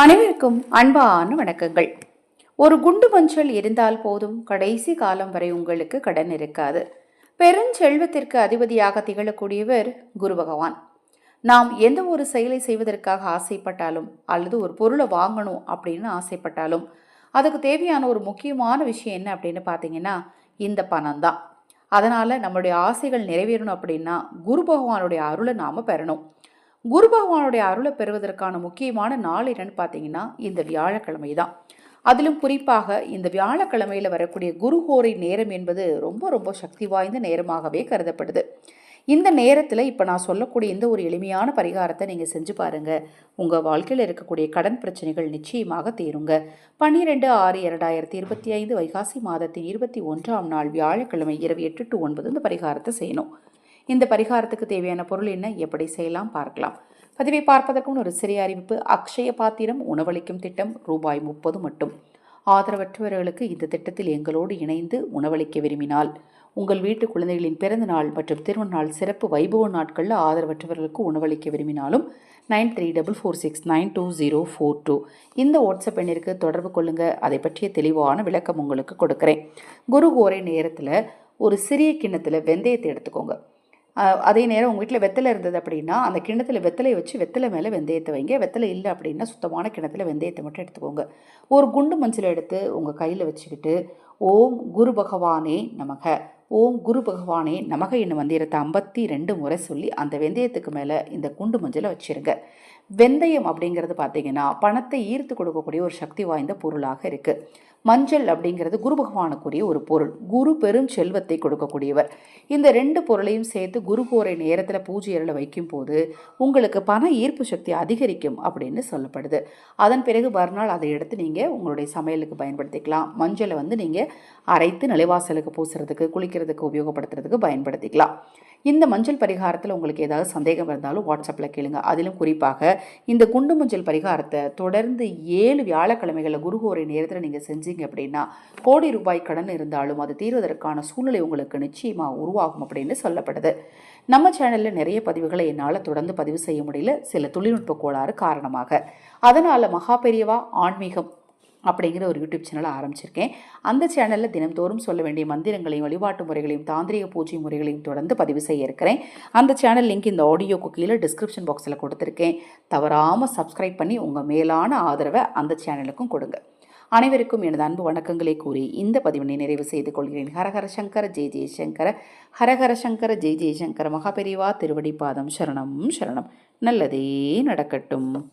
அனைவருக்கும் அன்பான வணக்கங்கள். ஒரு குண்டு மஞ்சள் இருந்தால் போதும் கடைசி காலம் வரை உங்களுக்கு கடன் இருக்காது. பெருஞ்செல்வத்திற்கு அதிபதியாக திகழக்கூடியவர் குரு பகவான். நாம் எந்த ஒரு செயலை செய்வதற்காக ஆசைப்பட்டாலும் அல்லது ஒரு பொருளை வாங்கணும் அப்படின்னு ஆசைப்பட்டாலும் அதுக்கு தேவையான ஒரு முக்கியமான விஷயம் என்ன அப்படின்னு பார்த்தீங்கன்னா இந்த பணம் தான். அதனால் நம்மளுடைய ஆசைகள் நிறைவேறணும் அப்படின்னா குரு பகவானுடைய அருளை நாம் பெறணும். குரு பகவானுடைய அருளை பெறுவதற்கான முக்கியமான நாள் என்னன்னு பார்த்தீங்கன்னா இந்த வியாழக்கிழமை தான் அதிலும் குறிப்பாக இந்த வியாழக்கிழமையில் வரக்கூடிய குருஹோரை நேரம் என்பது ரொம்ப ரொம்ப சக்தி வாய்ந்த நேரமாகவே கருதப்படுது. இந்த நேரத்தில் இப்போ நான் சொல்லக்கூடிய இந்த ஒரு எளிமையான பரிகாரத்தை நீங்கள் செஞ்சு பாருங்கள் உங்கள் வாழ்க்கையில் இருக்கக்கூடிய கடன் பிரச்சனைகள் நிச்சயமாக தீருங்க. பன்னிரெண்டு ஆறு இரண்டாயிரத்தி இருபத்தி ஐந்து வைகாசி மாதத்தின் இருபத்தி ஒன்றாம் நாள் வியாழக்கிழமை இரவு எட்டு டு ஒன்பது இந்த பரிகாரத்தை செய்யணும். இந்த பரிகாரத்துக்கு தேவையான பொருள் என்ன? எப்படி செய்யலாம்? பார்க்கலாம். பதிவை பார்ப்பதற்கு ஒரு சிறிய அறிவிப்பு. அக்ஷய பாத்திரம் உணவளிக்கும் திட்டம் ரூபாய் முப்பது மட்டும். ஆதரவற்றவர்களுக்கு இந்த திட்டத்தில் எங்களோடு இணைந்து உணவளிக்க விரும்பினால் உங்கள் வீட்டு குழந்தைகளின் பிறந்த நாள் மற்றும் திருமண நாள் சிறப்பு வைபவ நாட்களில் ஆதரவற்றவர்களுக்கு உணவளிக்க விரும்பினாலும் nine three double four six nine two zero four two. இந்த வாட்ஸ்அப் எண்ணிற்கு தொடர்பு கொள்ளுங்கள் அதை பற்றிய தெளிவான விளக்கம் உங்களுக்கு கொடுக்குறேன். குரு கோரை நேரத்தில் ஒரு சிறிய கிண்ணத்தில் வெந்தயத்தை எடுத்துக்கோங்க. அதே நேரம் உங்கள் வீட்டில் வெத்தலை இருந்தது அப்படின்னா அந்த கிணத்துல வெத்தலையை வச்சு வெத்தலை மேலே வெந்தயத்தை வைங்க. வெத்தலை இல்லை அப்படின்னா சுத்தமான கிணத்துல வெந்தயத்தை மட்டும் எடுத்துக்கோங்க. ஒரு குண்டு மஞ்சள் எடுத்து உங்கள் கையில் வச்சுக்கிட்டு ஓம் குரு பகவானே நமக. ஓம் குரு பகவானே நமக என்னும் மந்திரத்தை ஐம்பத்தி ரெண்டு முறை சொல்லி அந்த வெந்தயத்துக்கு மேலே இந்த குண்டு மஞ்சளை வச்சிருங்க. வெந்தயம் அப்படிங்கிறது பார்த்தீங்கன்னா பணத்தை ஈர்த்து கொடுக்கக்கூடிய ஒரு சக்தி வாய்ந்த பொருளாக இருக்குது மஞ்சள் அப்படிங்கிறது குரு பகவானுக்குரிய ஒரு பொருள். குரு பெரும் செல்வத்தை கொடுக்கக்கூடியவர். இந்த ரெண்டு பொருளையும் சேர்த்து குரு போரை நேரத்தில் பூஜை அறையில் வைக்கும்போது உங்களுக்கு பண ஈர்ப்பு சக்தி அதிகரிக்கும் அப்படின்னு சொல்லப்படுது. அதன் பிறகு மறுநாள் அதை எடுத்து நீங்கள் உங்களுடைய சமையலுக்கு பயன்படுத்திக்கலாம். மஞ்சளை வந்து நீங்கள் அரைத்து நிலைவாசலுக்கு பூசுறதுக்கு குளிக்கிறதுக்கு உபயோகப்படுத்துறதுக்கு பயன்படுத்திக்கலாம். இந்த மஞ்சள் பரிகாரத்தில் உங்களுக்கு ஏதாவது சந்தேகம் இருந்தாலும் வாட்ஸ்அப்பில் கேளுங்க. அதிலும் குறிப்பாக இந்த குண்டு மஞ்சள் பரிகாரத்தை தொடர்ந்து ஏழு வியாழக்கிழமைகளில் குருகோரை நேரத்தில் நீங்கள் செஞ்சு செஞ்சீங்க அப்படின்னா கோடி ரூபாய் கடன் இருந்தாலும் அது தீர்வதற்கான சூழ்நிலை உங்களுக்கு நிச்சயமாக உருவாகும் அப்படின்னு சொல்லப்படுது. நம்ம சேனலில் நிறைய பதிவுகளை என்னால் தொடர்ந்து பதிவு செய்ய முடியல. சில தொழில்நுட்ப கோளாறு காரணமாக. அதனால் மகா பெரியவா ஆன்மீகம் அப்படிங்கிற ஒரு யூடியூப் சேனலை ஆரம்பிச்சிருக்கேன். அந்த சேனலில் தினம்தோறும் சொல்ல வேண்டிய மந்திரங்களையும் வழிபாட்டு முறைகளையும் தாந்திரிக பூஜை முறைகளையும் தொடர்ந்து பதிவு செய்ய இருக்கிறேன். அந்த சேனல் லிங்க் இந்த ஆடியோக்கு கீழே டிஸ்கிரிப்ஷன் பாக்ஸில் கொடுத்துருக்கேன். தவறாமல் சப்ஸ்கிரைப் பண்ணி உங்கள் மேலான ஆதரவை அந்த சேனலுக்கும் கொடுங்க. அனைவருக்கும் எனது அன்பு வணக்கங்களை கூறி இந்த பதிவினை நிறைவு செய்து கொள்கிறேன். ஹரஹர சங்கர ஜெய் ஜெயசங்கர ஹரஹர சங்கர ஜெய் ஜெயசங்கர மகாபெரிவா திருவடிப்பாதம் சரணம் சரணம். நல்லதே நடக்கட்டும்.